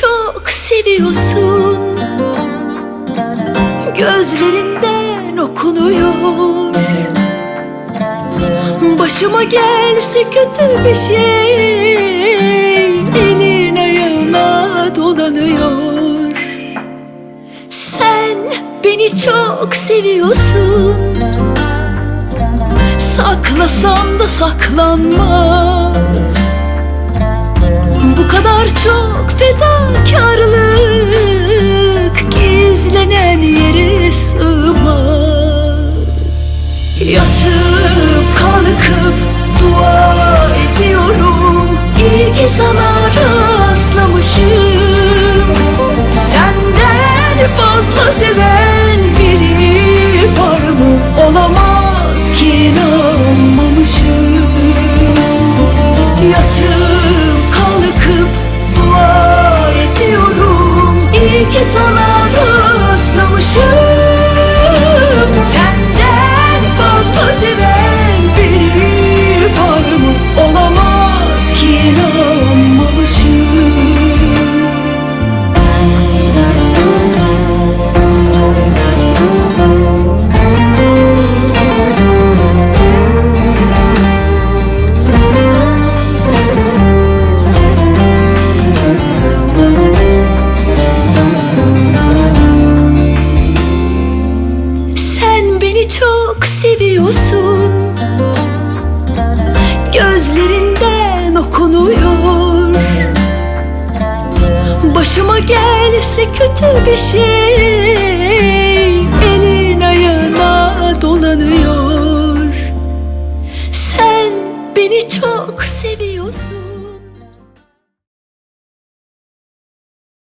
çok seviyorsun. Gözlerinden okunuyor. Başıma gelse kötü bir şey Elin ayağına dolanıyor. Sen beni çok seviyorsun. Saklasam da saklanmaz. Bu kadar çok fedakarlık Gizlenen yere sığmaz. Yatıp kalkıp dua ediyorum. İyi ki sana seviyorsun. Gözlerinden okunuyor. Başıma gelse kötü bir şey Elin ayağına dolanıyor. Sen beni çok seviyorsun